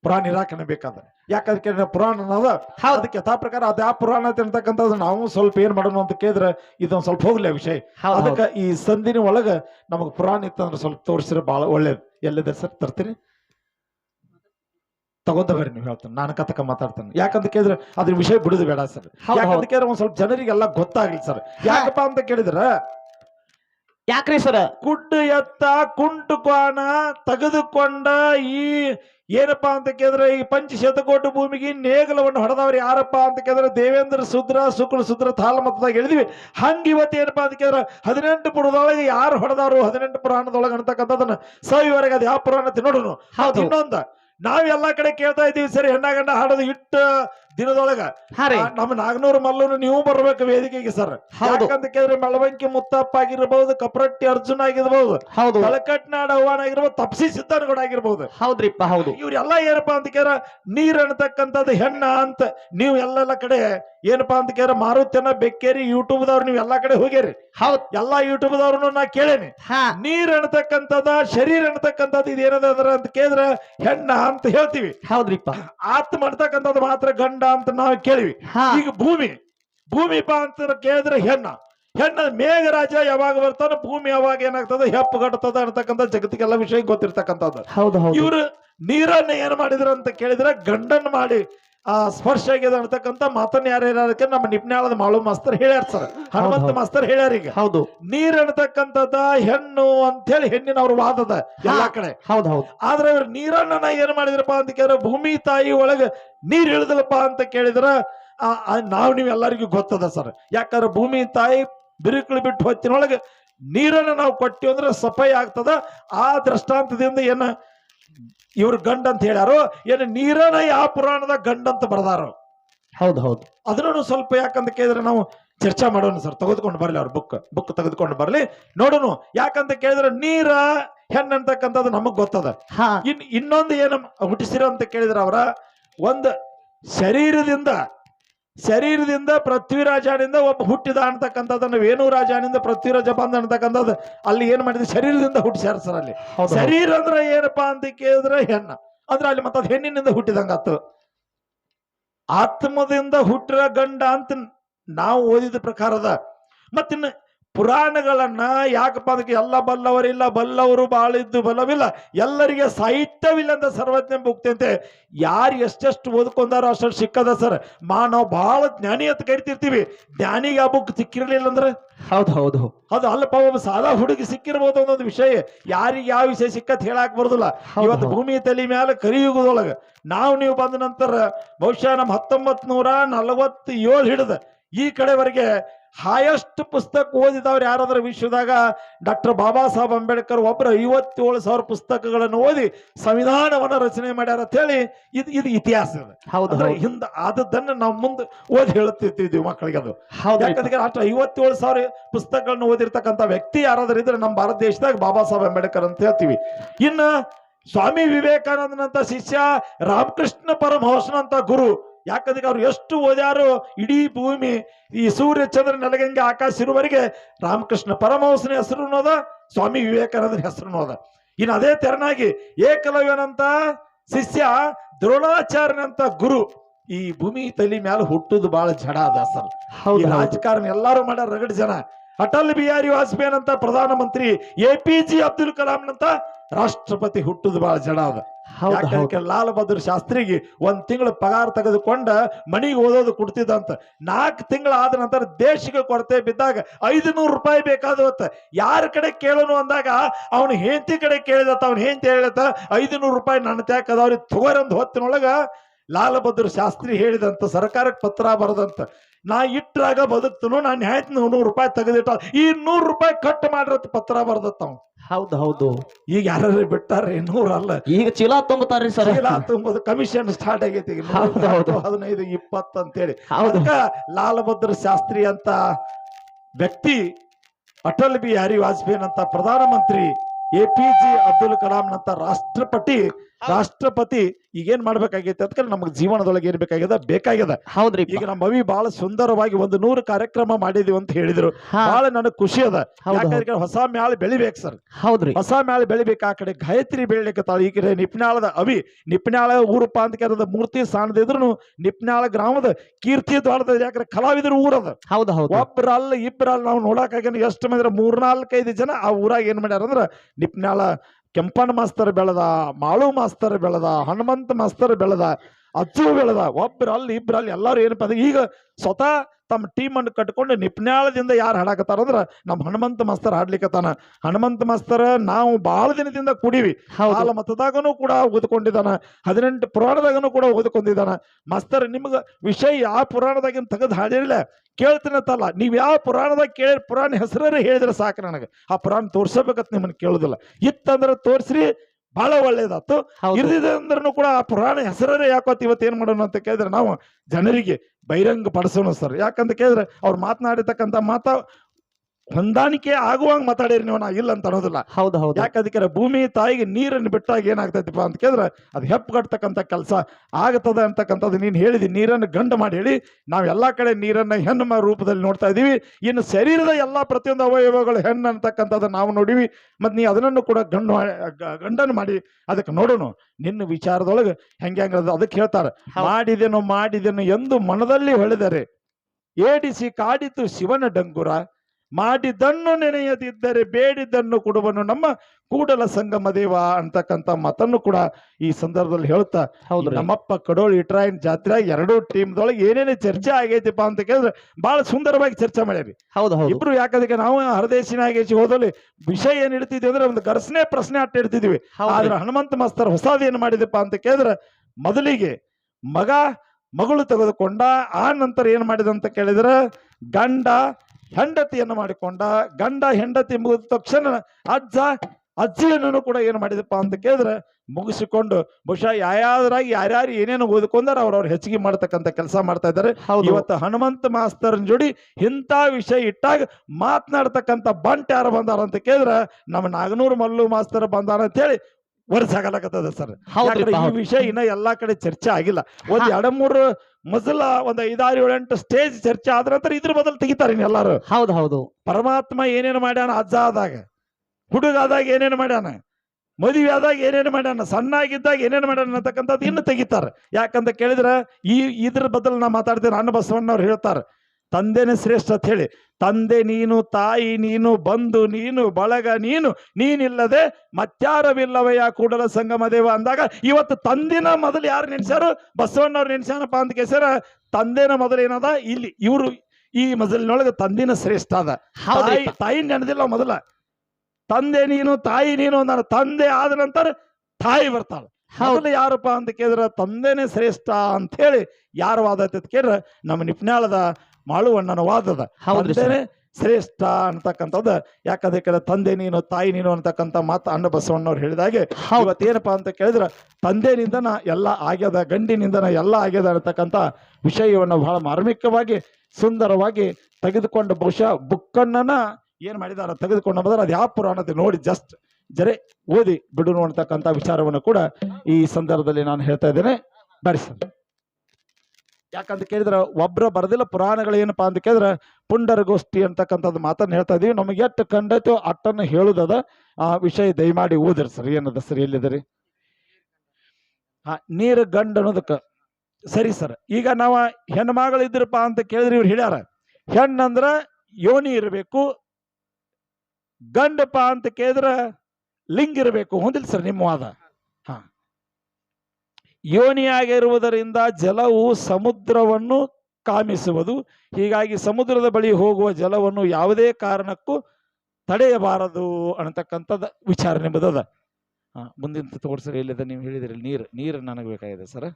ಪುರಾಣ ನಿರಾಕರಣೆ ಬೇಕಾದ್ರೆ. ಯಾಕಂದ್ರೆ ಪುರಾಣ ಅನ್ನೋದು ಅದಕ್ಕೆ ಯಥಾ ಪ್ರಕಾರ ಅದ ಯಾವ ಪುರಾಣ ಐತೆ ಅಂತಕ್ಕಂಥದ್ದು ನಾವು ಸ್ವಲ್ಪ ಏನ್ ಮಾಡೋಣ ಅಂತ ಕೇಳಿದ್ರೆ ಇದೊಂದು ಸ್ವಲ್ಪ ಹೋಗ್ಲಿ ಆ ವಿಷಯ. ಅದಕ್ಕೆ ಈ ಸಂದಿನ ಒಳಗ ನಮಗ್ ಪುರಾಣ ಇತ್ತಂದ್ರೆ ಸ್ವಲ್ಪ ತೋರಿಸಿದ್ರೆ ಬಹಳ ಒಳ್ಳೇದು. ಎಲ್ಲಿದೆ ಸರ್? ತರ್ತೀರಿ? ತಗೊಂತ ಬರ್ರಿ ನೀವು ಹೇಳ್ತೇನೆ. ನಾನು ಕತಕ ಮಾತಾಡ್ತೇನೆ. ಯಾಕಂತ ಕೇಳಿದ್ರೆ ಅದ್ರ ವಿಷಯ ಬಿಡುದು ಬೇಡ ಸರ್. ಯಾಕಂದ್ರೆ ಯಾಕಂತ ಕೇಳಿದ್ರೆ ಒಂದ್ ಸ್ವಲ್ಪ ಜನರಿಗೆಲ್ಲ ಗೊತ್ತಾಗ್ಲಿ ಸರ್. ಯಾಕಪ್ಪ ಅಂತ ಕೇಳಿದ್ರೆ ಯಾಕ್ರಿ ಸರ್? ಕುಡ್ಡು ಎತ್ತ ಕುಂಟು ಕೋಣ ತೆಗೆದುಕೊಂಡ ಈ ಏನಪ್ಪಾ ಅಂತ ಕೇಳಿದ್ರೆ ಈ ಪಂಚಶತಕೋಟಿ ಭೂಮಿಗೆ ನೇಗಲವನ್ನು ಹೊಡೆದವ್ರು ಯಾರಪ್ಪ ಅಂತ ಕೇಳಿದ್ರೆ ದೇವೇಂದ್ರ ಶುದ್ರ ಶುಕ್ಲ ಶುದ್ರ ಮತದಾಗ ಹೇಳಿದ್ವಿ. ಹಂಗ ಇವತ್ತು ಏನಪ್ಪಾ ಅಂತ ಕೇಳಿದ್ರೆ ಹದಿನೆಂಟು ಪುರದೊಳಗೆ ಯಾರು ಹೊಡೆದವರು? ಹದಿನೆಂಟು ಪುರಾಣದೊಳಗೆ ಅಂತಕ್ಕಂಥದನ್ನ ಸವಿವರೆಗೆ ಅದು ಯಾವ ಪುರಾಣ ತಿನ್ನೋಡು ಇನ್ನೊಂದ ನಾವ್ ಎಲ್ಲಾ ಕಡೆ ಕೇಳ್ತಾ ಇದೀವಿ ಸರಿ ಹೆಣ್ಣ ಗಂಡ ಹಾಡೋದು ಇಟ್ಟ ದಿನದೊಳಗ ನಮ್ಮ ನಾಗನೂರು ಮಲ್ಲೂರು ನೀವು ಬರ್ಬೇಕು ವೇದಿಕೆಗೆ ಸರ್. ಯಾಕಂತ ಕೇಳಿದ್ರೆ ಮಳವಂಕಿ ಮುತ್ತಪ್ಪ ಆಗಿರ್ಬಹುದು ಕಪ್ರಟ್ಟಿ ಅರ್ಜುನ್ ಆಗಿರ್ಬಹುದು ಹೌದು. ತಳಕಟ್ನಾಡ ಅವ್ವಾನ್ ಆಗಿರ್ಬಹುದು ತಪ್ಸಿ ಸಿದ್ದನಗೌಡ ಆಗಿರ್ಬಹುದು ಹೌದ್ರಿಪ್ಪ ಹೌದು. ಇವ್ರೆಲ್ಲಾ ಏನಪ್ಪಾ ಅಂತ ಕೇಳ ನೀರ್ ಅನ್ನತಕ್ಕಂಥದ್ದು ಹೆಣ್ಣ ಅಂತ ನೀವು ಎಲ್ಲೆಲ್ಲ ಕಡೆ ಏನಪ್ಪಾ ಅಂತ ಕೇಳ ಮಾರುತ್ಯನ ಬೆಕ್ಕೇರಿ ಯೂಟ್ಯೂಬ್ ದವ್ರು ನೀವು ಎಲ್ಲಾ ಕಡೆ ಹೋಗ್ಯಾರಿ. ಹೌದ್. ಎಲ್ಲಾ ಯೂಟ್ಯೂಬ್ ದವ್ರನ್ನು ನಾ ಕೇಳೇನಿ. ನೀರ್ ಅನ್ನತಕ್ಕಂಥದ ಶರೀರ ಅನ್ನತಕ್ಕಂಥದ್ದು ಇದೇನದ ಅಂತ ಕೇಳಿದ್ರ ಹೆಣ್ಣ ಅಂತ ಹೇಳ್ತೀವಿ. ಹೌದ್ರಿಪ್ಪ ಆತ್ಮ ಅನ್ನತಕ್ಕಂಥದ್ದು ಮಾತ್ರ ಗಂಡ ಅಂತ ನಾವು ಕೇಳಿವಿ ಈಗ ಭೂಮಿ ಭೂಮಿ ಬಾ ಅಂತ ಕೇಳಿದ್ರೆ ಹೆಣ್ಣ. ಹೆಣ್ಣ ಮೇಘರಾಜ ಯಾವಾಗ ಬರ್ತಾನ ಭೂಮಿ ಯಾವಾಗ ಏನಾಗ್ತದ? ಹೆಪ್ಪು ಕಟ್ತದ ಅನ್ನತಕ್ಕಂಥ ಜಗತ್ತಿಗೆಲ್ಲ ವಿಷಯ ಗೊತ್ತಿರ್ತಕ್ಕಂಥದ್ದು. ಇವ್ರು ನೀರನ್ನ ಏನ್ ಮಾಡಿದ್ರ ಅಂತ ಕೇಳಿದ್ರೆ ಗಂಡನ್ ಮಾಡಿ ಆ ಸ್ಪರ್ಶ ಆಗ್ಯದ ಅಂತಕ್ಕಂಥ ಮಾತನ್ನ ಯಾರು ಅದಕ್ಕೆ ನಮ್ಮ ನಿಪ್ನಾಳದ ಮಾಳು ಮಾಸ್ತರ್ ಹೇಳ್ಯಾರ ಸರ್. ಹನುಮಂತ. ಮಾಸ್ತರ್ ಹೇಳ್ಯಾರ ಈಗ. ಹೌದು. ನೀರ್ ಅನ್ನತಕ್ಕಂಥದ್ದ ಹೆಣ್ಣು ಅಂತ ಹೇಳಿ ಹೆಣ್ಣಿನ ಅವ್ರ ವಾದದ ಎಲ್ಲಾ ಕಡೆ. ಹೌದು ಹೌದು. ಆದ್ರೆ ಇವ್ರು ನೀರನ್ನ ಏನ್ ಮಾಡಿದ್ರಪ್ಪ ಅಂತ ಕೇಳಿದ್ರೆ ಭೂಮಿ ತಾಯಿ ಒಳಗ ನೀರ್ ಇಳಿದಲಪ್ಪ ಅಂತ ಕೇಳಿದ್ರ ನಾವ್ ನೀವ್ ಎಲ್ಲರಿಗೂ ಗೊತ್ತದ ಸರ್. ಯಾಕಂದ್ರೆ ಭೂಮಿ ತಾಯಿ ಬಿರುಕುಳು ಬಿಟ್ಟು ಹೊತ್ತಿನೊಳಗೆ ನೀರನ್ನ ನಾವು ಕೊಟ್ಟಿವಿ ಸಫೈ ಆಗ್ತದ. ಆ ದೃಷ್ಟಾಂತದಿಂದ ಏನ ಇವ್ರ ಗಂಡ ಅಂತ ಹೇಳ್ಯಾರು ಏನು ನೀರನ ಯಾವ ಪುರಾಣದ ಗಂಡ ಅಂತ ಬರ್ದಾರ. ಹೌದು ಹೌದು. ಅದನ್ನು ಸ್ವಲ್ಪ ಯಾಕಂತ ಕೇಳಿದ್ರೆ ನಾವು ಚರ್ಚೆ ಮಾಡೋಣ ಸರ್ ತೆಗೆದುಕೊಂಡು ಬರಲಿ ಅವ್ರ ಬುಕ್ ಬುಕ್ ತೆಗೆದುಕೊಂಡು ಬರಲಿ. ನೋಡೋಣ ಯಾಕಂತ ಕೇಳಿದ್ರೆ ನೀರ ಹೆಣ್ಣು ಅಂತಕ್ಕಂಥದ್ದು ನಮಗ್ ಗೊತ್ತದ. ಹಾ. ಇನ್ ಇನ್ನೊಂದು ಏನು ಹುಟ್ಟಿಸಿರ ಅಂತ ಕೇಳಿದ್ರೆ ಅವರ ಒಂದು ಶರೀರದಿಂದ ಶರೀರದಿಂದ ಪೃಥ್ವಿರಾಜನಿಂದ ಒಬ್ಬ ಹುಟ್ಟಿದ ಅಂತಕ್ಕಂಥದ್ದನ್ನು ವೇಣು ರಾಜನಿಂದ ಪೃಥ್ವಿರಾಜ ಬಂದ ಅಂತಕ್ಕಂಥದ್ದು ಅಲ್ಲಿ ಏನು ಮಾಡಿದ್ರೆ ಶರೀರದಿಂದ ಹುಟ್ಟಿಸ್ಯಾರ ಸರ್ ಅಲ್ಲಿ. ಶರೀರ ಅಂದ್ರೆ ಏನಪ್ಪಾ ಅಂತ ಕೇಳಿದ್ರೆ ಹೆಣ್ಣ. ಅಂದ್ರೆ ಅಲ್ಲಿ ಮತ್ತೆ ಅದು ಹೆಣ್ಣಿನಿಂದ ಹುಟ್ಟಿದಂಗಾತು. ಆತ್ಮದಿಂದ ಹುಟ್ಟಿರ ಗಂಡ ಅಂತ ನಾವು ಓದಿದ ಪ್ರಕಾರದ ಮತ್ತಿನ್ನ ಪುರಾಣಗಳನ್ನ ಯಾಕಪ್ಪ ಅದಕ್ಕೆ ಎಲ್ಲ ಬಲ್ಲವರಿಲ್ಲ ಬಲ್ಲವರು ಬಾಳಿದ್ದು ಬಲವಿಲ್ಲ ಎಲ್ಲರಿಗೆ ಸಾಹಿತ್ಯವಿಲ್ಲ ಅಂತ ಸರ್ವಜ್ಞ ಮುಕ್ತಂತೆ ಯಾರು ಎಷ್ಟೆಷ್ಟು ಓದ್ಕೊಂಡಾರೋ ಅಷ್ಟು ಸಿಕ್ಕದ ಸರ್. ಮಾ ನಾವು ಬಹಳ ಜ್ಞಾನಿ ಅಂತ ಕರಿತಿರ್ತೀವಿ. ಜ್ಞಾನಿಗೆ ಆ ಬುಕ್ ಸಿಕ್ಕಿರ್ಲಿಲ್ಲ ಅಂದ್ರೆ? ಹೌದು ಹೌದು. ಅದು ಅಲ್ಲಪ್ಪ ಒಬ್ಬ ಸಾದಾ ಹುಡುಗಿ ಸಿಕ್ಕಿರ್ಬೋದು ಅನ್ನೋದು ವಿಷಯ. ಯಾರಿಗೆ ಯಾವ ವಿಷಯ ಸಿಕ್ಕತ್ ಹೇಳಕ್ ಬರುದಿಲ್ಲ. ಇವತ್ತು. ಭೂಮಿ ತಲೆ ಮೇಲೆ ಕರಿಯುಗದೊಳಗ ನಾವು ನೀವು ಬಂದ ನಂತರ ಬಹುಶಃ ನಮ್ಮ ಹತ್ತೊಂಬತ್ ನೂರ ನಲವತ್ತೇಳು ಹಿಡಿದ ಈ ಕಡೆವರೆಗೆ ಹೈಯೆಸ್ಟ್ ಪುಸ್ತಕ ಓದಿದವ್ರು ಯಾರಾದ್ರೂ ವಿಶ್ವದಾಗ ಡಾಕ್ಟರ್ ಬಾಬಾ ಸಾಹೇಬ್ ಅಂಬೇಡ್ಕರ್ ಒಬ್ಬರು ಐವತ್ತೇಳು ಸಾವಿರ ಪುಸ್ತಕಗಳನ್ನು ಓದಿ ಸಂವಿಧಾನವನ್ನ ರಚನೆ ಮಾಡ್ಯಾರ ಅಂತ ಹೇಳಿ ಇದು ಇದು ಇತಿಹಾಸ. ಹೌದು ಹೌದು. ಆದದ್ದನ್ನ ನಾವು ಮುಂದೆ ಓದಿ ಹೇಳುತ್ತಿರ್ತಿದ್ವಿ ಮಕ್ಕಳಿಗೆ ಅದು. ಯಾಕಂದ್ರೆ ಅಷ್ಟು ಐವತ್ತೇಳು ಸಾವಿರ ಪುಸ್ತಕಗಳನ್ನು ಓದಿರ್ತಕ್ಕಂಥ ವ್ಯಕ್ತಿ ಯಾರಾದ್ರೂ ಇದ್ರೆ ನಮ್ಮ ಭಾರತ ದೇಶದಾಗ ಬಾಬಾ ಸಾಹೇಬ್ ಅಂಬೇಡ್ಕರ್ ಅಂತ ಹೇಳ್ತೀವಿ. ಇನ್ನು ಸ್ವಾಮಿ ವಿವೇಕಾನಂದನಂತ ಶಿಷ್ಯ ರಾಮಕೃಷ್ಣ ಪರಮಹಂಸನಂತ ಗುರು ಯಾಕಂದ್ರೆ ಅವ್ರು ಎಷ್ಟು ಓದ್ಯಾರು ಇಡೀ ಭೂಮಿ ಈ ಸೂರ್ಯ ಚಂದ್ರ ನೆಲಗಂಗೆ ಆಕಾಶ ಇರುವವರೆಗೆ ರಾಮಕೃಷ್ಣ ಪರಮಹಂಸನ ಹೆಸರು ಅನ್ನೋದ ಸ್ವಾಮಿ ವಿವೇಕಾನಂದನ ಹೆಸರು ಅನ್ನೋದ. ಇನ್ನು ಅದೇ ತೆರನಾಗಿ ಏಕಲವ್ಯನಂತ ಶಿಷ್ಯ ದ್ರೋಣಾಚಾರ್ಯನಂತ ಗುರು. ಈ ಭೂಮಿ ತಲೆ ಮ್ಯಾಲ ಹುಟ್ಟುದು ಬಹಳ ಜಡ ಅದ ಸರ್ ಈ ಹೌದು ಹೌದು. ರಾಜಕಾರಣ ಎಲ್ಲಾರು ಮಾಡ್ಯಾರ ರಗಡ್ ಜನ. ಅಟಲ್ ಬಿಹಾರಿ ವಾಜಪೇಯಿ ಅಂತ ಪ್ರಧಾನಮಂತ್ರಿ A P J Abdul Kalam ಅಂತ ರಾಷ್ಟ್ರಪತಿ ಹುಟ್ಟುದು ಬಹಳ ಜಡ ಅದ. ಲಾಲ್ ಬಹದ್ದೂರ್ ಶಾಸ್ತ್ರಿಗೆ ಒಂದ್ ತಿಂಗಳು ಪಗಾರ ತೆಗೆದುಕೊಂಡ ಮನಿಗೆ ಓದೋದು ಕೊಡ್ತಿದ್ದಂತ. ನಾಲ್ಕು ತಿಂಗಳ ಆದ ನಂತರ ದೇಶಕ್ಕೆ ಕೊರತೆ ಬಿದ್ದಾಗ ಐದು ನೂರು ರೂಪಾಯಿ ಬೇಕಾದವತ್ತ. ಯಾರ ಕಡೆ ಕೇಳೋನು ಅಂದಾಗ ಅವನ ಹೆಂಡತಿ ಕಡೆ ಕೇಳಿದತ್ತ ಅವ್ನ ಹೆಂಡತಿ ಹೇಳಿದತ್ತ ಐದು ನೂರು ರೂಪಾಯಿ ನನ್ನ ತ್ಯಾಕದವ್ರಿಗೆ ತಗೋರಂದ್ ಹೊತ್ತಿನೊಳಗ ಲಾಲ್ ಬಹದ್ದೂರ್ ಶಾಸ್ತ್ರಿ ಹೇಳಿದಂತ ಸರ್ಕಾರಕ್ಕೆ ಪತ್ರ ಬರದಂತ. ನಾ ಇಟ್ರಾಗ ಬದುಕ್ತನು ನಾನು ಹೇಳ್ತೀನಿ ನೂರು ರೂಪಾಯಿ ತೆಗೆದಿಟ್ಟ ಈ ನೂರು ರೂಪಾಯಿ ಕಟ್ ಮಾಡಿರತ್ ಪತ್ರ ಬರ್ದತ್ತ ಹೌದು ಹೌದು. ಈಗ ಯಾರು ಬಿಟ್ಟಾರ್ರಿ ನೂರು ಅಲ್ಲ. ಈಗ ಚೀಲ ತುಂಬತಾರ್ರಿ ಸರ್. ಚೀಲ ತುಂಬುದು ಕಮಿಷನ್ ಸ್ಟಾರ್ಟ್ ಆಗೈತಿ ಈಗ ಹೌದು, ಹೌದು. ಹದಿನೈದು ಇಪ್ಪತ್ತು ಅಂತೇಳಿ. ಅದಕ್ಕೆ ಅದಕ್ಕ ಲಾಲ್ ಬಹದ್ದೂರ್ ಶಾಸ್ತ್ರಿ ಅಂತ ವ್ಯಕ್ತಿ ಅಟಲ್ ಬಿಹಾರಿ ವಾಜಪೇಯಿ ಅಂತ ಪ್ರಧಾನಮಂತ್ರಿ A P J Abdul Kalam ಅಂತ ರಾಷ್ಟ್ರಪತಿ ರಾಷ್ಟ್ರಪತಿ ಈಗೇನ್ ಮಾಡ್ಬೇಕಾಗೈತೆ ಅದಕ್ಕೆ ನಮ್ಗೆ ಜೀವನದೊಳಗೆ ಏನ್ ಬೇಕಾಗ್ಯದ ಬೇಕಾಗ್ಯದ ಹೌದ್ರಿ ಈಗ ನಮ್ಮ ಅವಿ ಬಹಳ ಸುಂದರವಾಗಿ ಒಂದು ನೂರು ಕಾರ್ಯಕ್ರಮ ಮಾಡಿದೀವಿ ಅಂತ ಹೇಳಿದ್ರು. ಬಹಳ ನನಗೆ ಖುಷಿ ಅದ. ಯಾಕಂದ್ರೆ ಹೊಸ ಮ್ಯಾಳ ಬೆಳಿಬೇಕು ಸರ್. ಹೌದ್ರಿ. ಹೊಸ ಮ್ಯಾಳ ಬೆಳಿಬೇಕು ಆ ಕಡೆ ಗಾಯತ್ರಿ ಬೆಳಿಲಿಕ್ಕೆ ಈಗ ನಿಪ್ನಾಳದ ಅವಿ ನಿಪ್ನಾಳ ಊರಪ್ಪ ಅಂತ ಕೇಳದ ಮೂರ್ತಿ ಸಾಣದಿದ್ರು ನಿಪ್ನಾಳ ಗ್ರಾಮದ ಕೀರ್ತಿ ದ್ವಾರದ ಯಾಕಂದ್ರೆ ಕಲಾವಿದರು ಊರದ ಹೌದು ಹೌದು. ಒಬ್ಬರಲ್ಲ ಇಬ್ಬರಲ್ಲ ನಾವು ನೋಡಕ್ಕಾಗೇನು ಎಷ್ಟು ಮಂದಿ ಮೂರ್ನಾಲ್ಕೈದು ಜನ ಆ ಊರಾಗ ಏನ್ ಮಾಡ್ಯಾರ ಅಂದ್ರ ನಿಪ್ನಾಳ ಕೆಂಪಣ್ಣ ಮಾಸ್ತರ್ ಬೆಳೆದ, ಮಾಳು ಮಾಸ್ತರ್ ಬೆಳೆದ, ಹನುಮಂತ ಮಾಸ್ತರ್ ಬೆಳೆದ ಅಚ್ಚು ಬೆಳೆದ, ಒಬ್ರಲ್ಲಿ ಇಬ್ರಲ್ಲಿ ಎಲ್ಲರೂ ಏನಪ್ಪ ಅಂದ್ರೆ ಈಗ ಸ್ವತಃ ತಮ್ಮ ಟೀಮ್ ಅನ್ನು ಕಟ್ಕೊಂಡು ನಿಪ್ನಾಳದಿಂದ ಯಾರು ಹಾಡಾಕತ್ತಾರ ಅಂದ್ರ ನಮ್ಮ ಹನುಮಂತ ಮಸ್ತರ್ ಹಾಡ್ಲಿಕ್ಕತ್ತಾನ ಹನುಮಂತ ಮಾಸ್ತರ್ ನಾವು ಬಹಳ ದಿನದಿಂದ ಕೂಡಿವಿ. ಹಾಲ ಮತದಾಗನು ಕೂಡ ಓದ್ಕೊಂಡಿದ್ದಾನ ಹದಿನೆಂಟು ಪುರಾಣದಾಗನು ಕೂಡ ಓದ್ಕೊಂಡಿದ್ದಾನ ಮಾಸ್ತರ್ ನಿಮ್ಗ ವಿಷಯ ಯಾವ ಪುರಾಣದಾಗಿನ ತೆಗೆದು ಹಾಡಿರಲಿಲ್ಲ ಕೇಳ್ತೀನತ್ತಲ್ಲ ನೀವು ಯಾವ ಪುರಾಣದಾಗ ಕೇಳಿ ಪುರಾಣ ಹೆಸರೇ ಹೇಳಿದ್ರೆ ಸಾಕು ನನಗೆ. ಆ ಪುರಾಣ ತೋರ್ಸಬೇಕಂತ ನಿಮ್ಮನ್ನ ಕೇಳುದಿಲ್ಲ. ಇತ್ತಂದ್ರೆ ತೋರ್ಸ್ರಿ ಬಹಳ ಒಳ್ಳೇದಾತು. ಅಂದ್ರೂ ಕೂಡ ಆ ಪುರಾಣ ಹೆಸರೇ ಯಾಕೋತ್ ಇವತ್ತು ಏನ್ ಮಾಡೋಣ ಅಂತ ಕೇಳಿದ್ರೆ ನಾವು ಜನರಿಗೆ ಬಹಿರಂಗ ಪಡಿಸೋಣ ಸರ್. ಯಾಕಂತ ಕೇಳಿದ್ರೆ ಅವ್ರು ಮಾತನಾಡಿರ್ತಕ್ಕಂಥ ಮಾತ ಹೊಂದಾಣಿಕೆ ಆಗುವಂಗ್ ಮಾತಾಡಿರಿ ನೀವು ನಾ ಇಲ್ಲ ಅಂತ ಅನ್ನೋದಿಲ್ಲ. ಹೌದು ಹೌದು. ಯಾಕಂದ್ರೆ ಭೂಮಿ ತಾಯಿಗೆ ನೀರನ್ನು ಬಿಟ್ಟಾಗ ಏನಾಗ್ತೈತಿಪ್ಪ ಅಂತ ಕೇಳಿದ್ರೆ ಅದು ಹೆಪ್ಪುಗಟ್ಟತಕ್ಕಂಥ ಕೆಲಸ ಆಗುತ್ತದೆ ಅಂತಕ್ಕಂಥದ್ದು ನೀನು ಹೇಳಿದಿ. ನೀರನ್ನು ಗಂಡ ಮಾಡಿ ಹೇಳಿ ನಾವು ಎಲ್ಲಾ ಕಡೆ ನೀರನ್ನ ಹೆಣ್ಣು ಮ- ರೂಪದಲ್ಲಿ ನೋಡ್ತಾ ಇದ್ದೀವಿ. ಇನ್ನು ಶರೀರದ ಎಲ್ಲಾ ಪ್ರತಿಯೊಂದು ಅವಯವಗಳು ಹೆಣ್ಣು ಅಂತಕ್ಕಂಥದ್ದು ನಾವು ನೋಡಿವಿ. ಮತ್ತು ನೀ ಅದನ್ನು ಕೂಡ ಗಂಡು ಗಂಡನ್ನು ಮಾಡಿ ಅದಕ್ಕೆ ನೋಡೋಣ ನಿನ್ನ ವಿಚಾರದೊಳಗೆ ಹೆಂಗೆ ಹೆಂಗದ ಅದಕ್ಕೆ ಹೇಳ್ತಾರೆ. ಮಾಡಿದೆನು ಮಾಡಿದೆನು ಎಂದು ಮನದಲ್ಲಿ ಹೊಳೆದರೆ ಏಡಿಸಿ ಕಾಡಿತು ಶಿವನ ಡಂಗುರ. ಮಾಡಿದ್ದನ್ನು ನೆನೆಯದಿದ್ದರೆ ಬೇಡಿದ್ದನ್ನು ಕೊಡುವನು ನಮ್ಮ ಕೂಡಲ ಸಂಗಮ ದೇವ ಅಂತಕ್ಕಂಥ ಮಾತನ್ನು ಕೂಡ ಈ ಸಂದರ್ಭದಲ್ಲಿ ಹೇಳ್ತಾ ಹೌದು ನಮ್ಮಪ್ಪ ಕಡೋಳ್ ಇಟ್ರಾಯನ್ ಜಾತ್ರೆ ಎರಡೂ ಟೀಮ್ದೊಳಗೆ ಏನೇನೇ ಚರ್ಚೆ ಆಗೈತಿಪ್ಪ ಅಂತ ಕೇಳಿದ್ರೆ ಬಹಳ ಸುಂದರವಾಗಿ ಚರ್ಚೆ ಮಾಡ್ಯಾರಿ. ಹೌದು ಹೌದು. ಇಬ್ರು ಯಾಕಂದ್ರೆ ನಾವು ಹರದೇಶಿನ ಹೋದಲ್ಲಿ ವಿಷಯ ಏನ್ ಇಡ್ತಿದ್ವಿ ಅಂದ್ರೆ ಒಂದು ಗರ್ಸನೆ ಪ್ರಶ್ನೆ ಅಟ್ಟ ಇಡ್ತಿದ್ವಿ. ಆದ್ರೆ ಹನುಮಂತ ಮಾಸ್ತರ್ ಹೊಸದು ಏನ್ ಮಾಡಿದಪ್ಪ ಅಂತ ಕೇಳಿದ್ರೆ ಮೊದಲಿಗೆ ಮಗ ಮಗಳು ತೆಗೆದುಕೊಂಡ ಆ ನಂತರ ಏನ್ ಮಾಡಿದ ಅಂತ ಕೇಳಿದ್ರೆ ಗಂಡ ಹೆಂಡತಿಯನ್ನು ಮಾಡಿಕೊಂಡ ಗಂಡ ಹೆಂಡತಿ ಮುಗಿದ ತಕ್ಷಣ ಅಜ್ಜ ಅಜ್ಜಿಯನ್ನು ಕೂಡ ಏನು ಮಾಡಿದಪ್ಪ ಅಂತ ಕೇಳಿದ್ರೆ ಮುಗಿಸಿಕೊಂಡು ಬಹುಶಃ ಯಾರ್ಯಾದ್ರಾಗಿ ಯಾರ್ಯಾರು ಏನೇನು ಓದ್ಕೊಂಡಾರ ಅವ್ರವ್ರು ಹೆಚ್ಚಿಗೆ ಮಾಡ್ತಕ್ಕಂಥ ಕೆಲಸ ಮಾಡ್ತಾ ಇದ್ದಾರೆ. ಇವತ್ತು ಹನುಮಂತ ಮಾಸ್ತರ್ನ ಜೋಡಿ ಇಂಥ ವಿಷಯ ಇಟ್ಟಾಗ ಮಾತನಾಡ್ತಕ್ಕಂಥ ಬಂಟ್ ಯಾರು ಬಂದಾರ ಅಂತ ಕೇಳಿದ್ರೆ ನಮ್ಮ ನಾಗನೂರು ಮಲ್ಲು ಮಾಸ್ತರ್ ಬಂದಾರ ಅಂತ ಹೇಳಿ ವರ್ಷಾಗಲಾಗತ್ತದ ಸರ್. ಹೌದ್ರಿ ಈ ವಿಷಯ ಇನ್ನ ಎಲ್ಲಾ ಕಡೆ ಚರ್ಚೆ ಆಗಿಲ್ಲ. ಒಂದ್ ಎರಡ್ ಮೂರು ಮೊದಲ ಒಂದ್ ಐದಾರು ಏಳೆಂಟು ಸ್ಟೇಜ್ ಚರ್ಚೆ ಆದ್ರ ನಂತರ ಇದ್ರ ಬದಲು ತೆಗಿತಾರ ಎಲ್ಲಾರು. ಹೌದು ಹೌದು. ಪರಮಾತ್ಮ ಏನೇನು ಮಾಡ್ಯಾನ ಅಜ್ಜ ಆದಾಗ ಹುಡುಗ ಆದಾಗ ಏನೇನು ಮಾಡ್ಯಾನ ಮದುವೆ ಆದಾಗ ಏನೇನು ಮಾಡ್ಯಾನ ಸಣ್ಣಾಗಿದ್ದಾಗ ಏನೇನು ಮಾಡ್ಯಾನ ಅಂತಕ್ಕಂಥದ್ದು ಇನ್ನು ತೆಗಿತಾರೆ. ಯಾಕಂತ ಕೇಳಿದ್ರೆ ಈ ಇದ್ರ ಬದಲು ನಾ ಮಾತಾಡ್ತೀನಿ ಅನ್ನ ಬಸವಣ್ಣ ಅವ್ರು ಹೇಳ್ತಾರೆ. ತಂದೆನೇ ಶ್ರೇಷ್ಠ ಅಂತ ಹೇಳಿ ತಂದೆ ನೀನು ತಾಯಿ ನೀನು ಬಂಧು ನೀನು ಬಳಗ ನೀನು ನೀನಿಲ್ಲದೆ ಮತ್ಯಾರವಿಲ್ಲವಯ್ಯ ಕೂಡಲ ಸಂಗಮ ದೇವ ಅಂದಾಗ ಇವತ್ತು ತಂದಿನ ಮೊದಲು ಯಾರು ನೆನೆಸ್ಯಾರು? ಬಸವಣ್ಣವ್ರು ನೆನೆಸ್ಯಾನಪ್ಪ ಅಂತ ಕೇಸರ ತಂದೆನ ಮೊದಲು ಏನದ? ಇಲ್ಲಿ ಇವರು ಈ ಮೊದಲಿನೊಳಗೆ ತಂದಿನ ಶ್ರೇಷ್ಠ ಅದ. ತಾಯಿ ತಾಯಿ ನೆನೆದಿಲ್ಲ ಮೊದಲ. ತಂದೆ ನೀನು ತಾಯಿ ನೀನು ಅಂದ ತಂದೆ ಆದ ನಂತರ ತಾಯಿ ಬರ್ತಾಳ. ಹೌದು. ಮೊದಲು ಯಾರಪ್ಪ ಅಂತ ಕೇಳಿದ್ರೆ? ತಂದೆನೇ ಶ್ರೇಷ್ಠ ಅಂತ ಹೇಳಿ ಯಾರು ವಾದ ಕೇಳಿದ್ರೆ ನಮ್ಮ ನಿಪ್ನಾಳದ ಮಾಳುವಣ್ಣನ ವಾದದ ಸರ್. ಶ್ರೇಷ್ಠ ಅಂತಕ್ಕಂಥದ್ದು. ಯಾಕಂದ್ರೆ ತಂದೆ ನೀನು ತಾಯಿ ನೀನು ಅಂತಕ್ಕಂಥ ಮಾತು ಅಣ್ಣ ಬಸವಣ್ಣವ್ರು ಹೇಳಿದಾಗೆ ಇವತ್ತೇನಪ್ಪ ಅಂತ ಕೇಳಿದ್ರೆ ತಂದೆನಿಂದನ ಎಲ್ಲ ಆಗ್ಯದ ಗಂಡಿನಿಂದನ ಎಲ್ಲ ಆಗ್ಯದ ಅಂತಕ್ಕಂಥ ವಿಷಯವನ್ನು ಬಹಳ ಮಾರ್ಮಿಕವಾಗಿ ಸುಂದರವಾಗಿ ತೆಗೆದುಕೊಂಡ ಬಹುಶಃ ಬುಕ್ಕಣ್ಣನ ಏನು ಮಾಡಿದಾರ ತೆಗೆದುಕೊಂಡು ಬಂದ್ರೆ ಅದು ಯಾವ ಪುರಾಣದ ನೋಡಿ ಜಸ್ಟ್ ಜರೆ ಓದಿ ಬಿಡು ನೋಡ್ತಕ್ಕಂಥ ವಿಚಾರವನ್ನು ಕೂಡ ಈ ಸಂದರ್ಭದಲ್ಲಿ ನಾನು ಹೇಳ್ತಾ ಇದ್ದೇನೆ. ಬರ್ಸ ಯಾಕಂತ ಕೇಳಿದ್ರೆ ಬರದಿಲ್ಲ ಪುರಾಣಗಳು ಏನಪ್ಪಾ ಅಂತ ಕೇಳಿದ್ರೆ ಪುಂಡರಗೋಷ್ಠಿ ಅಂತಕ್ಕಂಥದ್ದು ಮಾತನ್ನು ಹೇಳ್ತಾ ಇದೀವಿ. ನಮಗೆ ಎಷ್ಟು ಕಂಡೈತೋ ಅಟ್ಟನ್ನು ಹೇಳುದದ. ಆ ವಿಷಯ ದಯಮಾಡಿ ಓದಿರಿ ಸರ್ ಏನದ ಸರಿ ಎಲ್ಲಿದ್ರಿ ಹಾ ನೀರು ಗಂಡ ಅನ್ನೋದಕ್ಕೆ. ಸರಿ ಸರ್, ಈಗ ನಾವು ಹೆಣ್ಮಗಳು ಇದ್ರಪ್ಪ ಅಂತ ಕೇಳಿದ್ರೆ ಇವ್ರು ಹೇಳ್ಯಾರ, ಹೆಣ್ಣಂದ್ರ ಯೋನಿ ಇರಬೇಕು, ಗಂಡಪ್ಪ ಅಂತ ಕೇಳಿದ್ರೆ ಲಿಂಗ ಇರಬೇಕು. ಹೊಂದಿಲ್ಲ ಸರ್ ನಿಮ್ಮ ವಾದ. ಯೋನಿಯಾಗಿರುವುದರಿಂದ ಜಲವು ಸಮುದ್ರವನ್ನು ಕಾಮಿಸುವುದು. ಹೀಗಾಗಿ ಸಮುದ್ರದ ಬಳಿ ಹೋಗುವ ಜಲವನ್ನು ಯಾವುದೇ ಕಾರಣಕ್ಕೂ ತಡೆಯಬಾರದು ಅನ್ನತಕ್ಕಂಥದ್ದು ವಿಚಾರ ನಿಮ್ಮದದ. ಹಾಂ ಮುಂದಿನ ತೋರ್ಸ್ರಿ ಎಲ್ಲಿದೆ ನೀವು ಹೇಳಿದ್ರಿ ನೀರು ನೀರು ನನಗೆ ಬೇಕಾಗಿದೆ ಸರ್